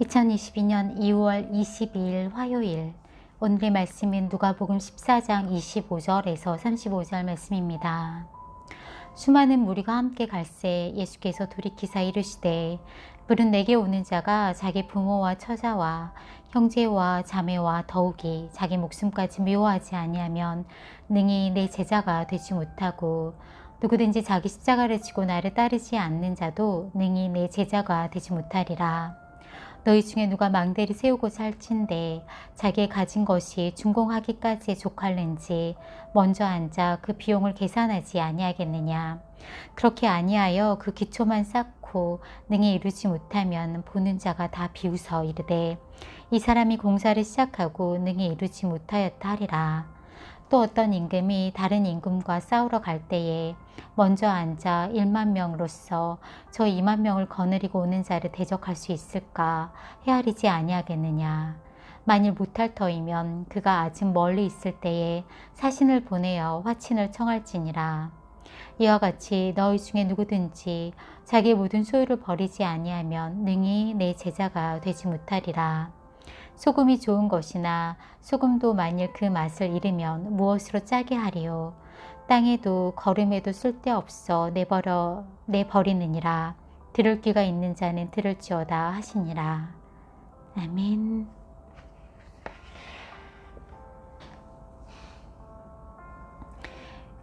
2022년 2월 22일 화요일 오늘의 말씀은 누가복음 14장 25절에서 35절 말씀입니다. 수많은 무리가 함께 갈새 예수께서 돌이키사 이르시되 물은 내게 오는 자가 자기 부모와 처자와 형제와 자매와 더욱이 자기 목숨까지 미워하지 아니하면 능히 내 제자가 되지 못하고 누구든지 자기 십자가를 지고 나를 따르지 않는 자도 능히 내 제자가 되지 못하리라. 너희 중에 누가 망대를 세우고 살친데 자기의 가진 것이 준공하기까지 족할는지 먼저 앉아 그 비용을 계산하지 아니하겠느냐. 그렇게 아니하여 그 기초만 쌓고 능히 이루지 못하면 보는 자가 다 비웃어 이르되 이 사람이 공사를 시작하고 능히 이루지 못하였다 하리라 또 어떤 임금이 다른 임금과 싸우러 갈 때에 먼저 앉아 1만 명으로서 저 2만 명을 거느리고 오는 자를 대적할 수 있을까 헤아리지 아니하겠느냐. 만일 못할 터이면 그가 아직 멀리 있을 때에 사신을 보내어 화친을 청할지니라. 이와 같이 너희 중에 누구든지 자기 모든 소유를 버리지 아니하면 능히 내 제자가 되지 못하리라. 소금이 좋은 것이나 소금도 만일 그 맛을 잃으면 무엇으로 짜게 하리요. 땅에도 걸음에도 쓸데없어 내버려 내버리느니라. 들을 귀가 있는 자는 들을지어다 하시니라. 아멘.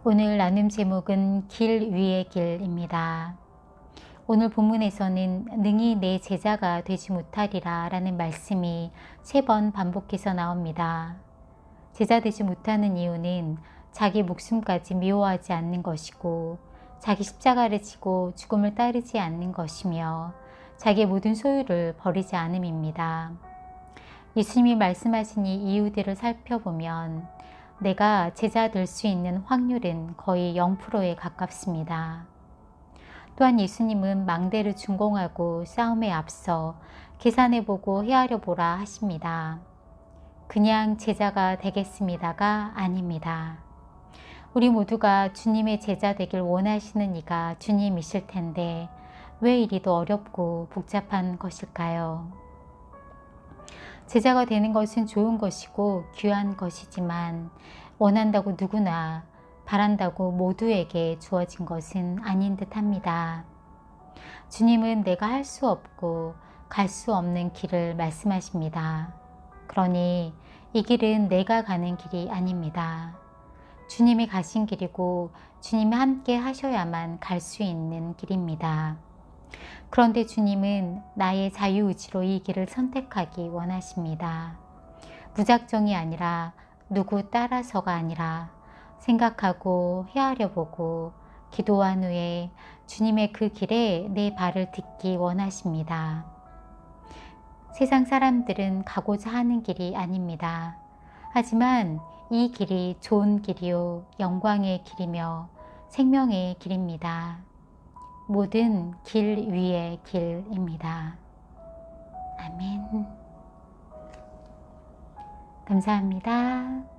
오늘 나눔 제목은 길 위의 길입니다. 오늘 본문에서는 능히 내 제자가 되지 못하리라 라는 말씀이 세 번 반복해서 나옵니다. 제자 되지 못하는 이유는 자기 목숨까지 미워하지 않는 것이고 자기 십자가를 지고 죽음을 따르지 않는 것이며 자기의 모든 소유를 버리지 않음입니다. 예수님이 말씀하신 이 이유들을 살펴보면 내가 제자 될 수 있는 확률은 거의 0%에 가깝습니다. 또한 예수님은 망대를 준공하고 싸움에 앞서 계산해보고 헤아려 보라 하십니다. 그냥 제자가 되겠습니다가 아닙니다. 우리 모두가 주님의 제자 되길 원하시는 이가 주님이실 텐데 왜 이리도 어렵고 복잡한 것일까요? 제자가 되는 것은 좋은 것이고 귀한 것이지만 원한다고 누구나 바란다고 모두에게 주어진 것은 아닌 듯 합니다. 주님은 내가 할 수 없고 갈 수 없는 길을 말씀하십니다. 그러니 이 길은 내가 가는 길이 아닙니다. 주님이 가신 길이고 주님이 함께 하셔야만 갈 수 있는 길입니다. 그런데 주님은 나의 자유의지로 이 길을 선택하기 원하십니다. 무작정이 아니라 누구 따라서가 아니라 생각하고 헤아려 보고 기도한 후에 주님의 그 길에 내 발을 딛기 원하십니다. 세상 사람들은 가고자 하는 길이 아닙니다. 하지만 이 길이 좋은 길이요 영광의 길이며 생명의 길입니다. 모든 길 위의 길입니다. 아멘. 감사합니다.